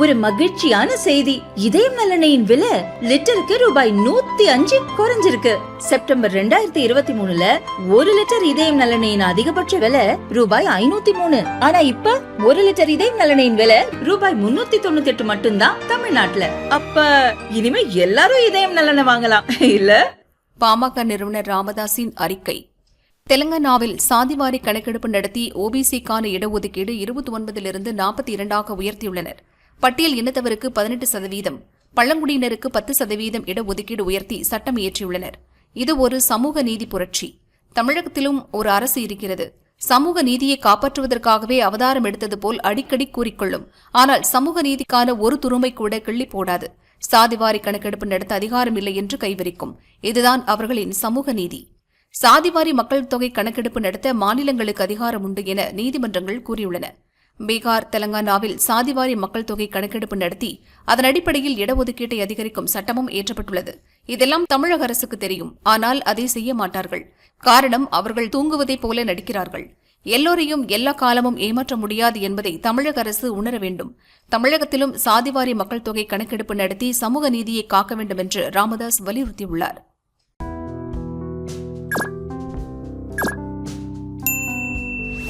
ஒரு மகிழ்ச்சியான செய்தி. இதயம் நலனையின் விலை லிட்டருக்கு ரூபாய் நூத்தி அஞ்சு குறைஞ்சிருக்கு. செப்டம்பர் ரெண்டாயிரத்தி இருபத்தி மூணுல ஒரு லிட்டர் இதயம் நலனையின் அதிகபட்ச விலை ரூபாய் ஐநூத்தி மூணு. ஆனா இப்ப ஒரு லிட்டர் இதயம் நலனையின் விலை ரூபாய் முன்னூத்தி தொண்ணூத்தி எட்டு மட்டும்தான் தமிழ்நாட்டுல. அப்ப இனிமே எல்லாரும் இதயம் நலனை வாங்கலாம் இல்ல? பாமக நிறுவனர் ராமதாஸின் அறிக்கை. தெலங்கானாவில் சாதிவாரி கணக்கெடுப்பு நடத்தி ஓபிசிக்கான இடஒதுக்கீடு இருபத்தி ஒன்பதிலிருந்து நாற்பத்தி இரண்டாக உயர்த்தியுள்ளனர். பட்டியல் இனத்தவருக்கு பதினெட்டு சதவீதம் பழங்குடியினருக்கு பத்து சதவீதம் இடஒதுக்கீடு உயர்த்தி சட்டம் இயற்றியுள்ளனர். இது ஒரு சமூக நீதி புரட்சி. தமிழகத்திலும் ஒரு அரசு இருக்கிறது. சமூக நீதியை காப்பாற்றுவதற்காகவே அவதாரம் எடுத்தது போல் அடிக்கடி கூறிக்கொள்ளும். ஆனால் சமூக நீதிக்கான ஒரு துருமை கூட கிள்ளி போடாது. சாதிவாரி கணக்கெடுப்பு நடத்த அதிகாரம் இல்லை என்று கைவிரிக்கும். இதுதான் அவர்களின் சமூக நீதி. சாதிவாரி மக்கள் தொகை கணக்கெடுப்பு நடத்த மாநிலங்களுக்கு அதிகாரம் உண்டு என நீதிமன்றங்கள் கூறியுள்ளன. பீகார் தெலங்கானாவில் சாதிவாரி மக்கள் தொகை கணக்கெடுப்பு நடத்தி அதன் அடிப்படையில் இடஒதுக்கீட்டை அதிகரிக்கும் சட்டமும் ஏற்றப்பட்டுள்ளது இதெல்லாம் தமிழக அரசுக்கு தெரியும். ஆனால் அதை செய்ய மாட்டார்கள். காரணம் அவர்கள் தூங்குவதைப் போல நடிக்கிறார்கள். எல்லோரையும் எல்லா காலமும் ஏமாற்ற முடியாது என்பதை தமிழக அரசு உணர வேண்டும். தமிழகத்திலும் சாதிவாரி மக்கள் தொகை கணக்கெடுப்பு நடத்தி சமூக நீதியை காக்க வேண்டும் என்று ராமதாஸ் வலியுறுத்தியுள்ளார்.